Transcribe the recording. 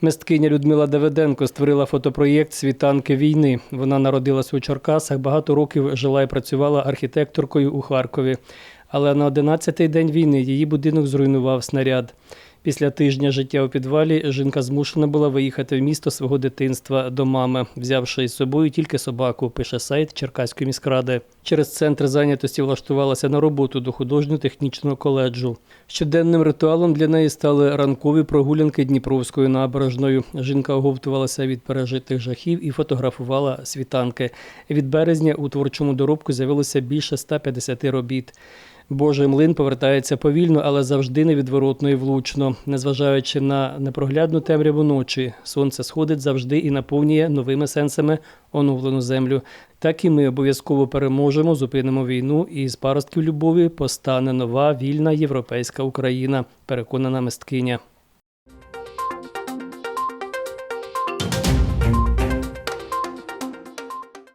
Мисткиня Людмила Давиденко створила фотопроєкт Світанки війни. Вона народилася у Черкасах, багато років жила і працювала архітекторкою у Харкові. Але на 11-й день війни її будинок зруйнував снаряд. Після тижня життя у підвалі жінка змушена була виїхати в місто свого дитинства до мами, взявши із собою тільки собаку, пише сайт Черкаської міськради. Через центр зайнятості влаштувалася на роботу до художньо-технічного коледжу. Щоденним ритуалом для неї стали ранкові прогулянки Дніпровською набережною. Жінка оговтувалася від пережитих жахів і фотографувала світанки. Від березня у творчому доробку з'явилося більше 150 робіт. Божий млин повертається повільно, але завжди невідворотно і влучно. Незважаючи на непроглядну темряву ночі, сонце сходить завжди і наповнює новими сенсами оновлену землю. Так і ми обов'язково переможемо, зупинимо війну, і з паростків любові постане нова вільна європейська Україна, переконана мисткиня.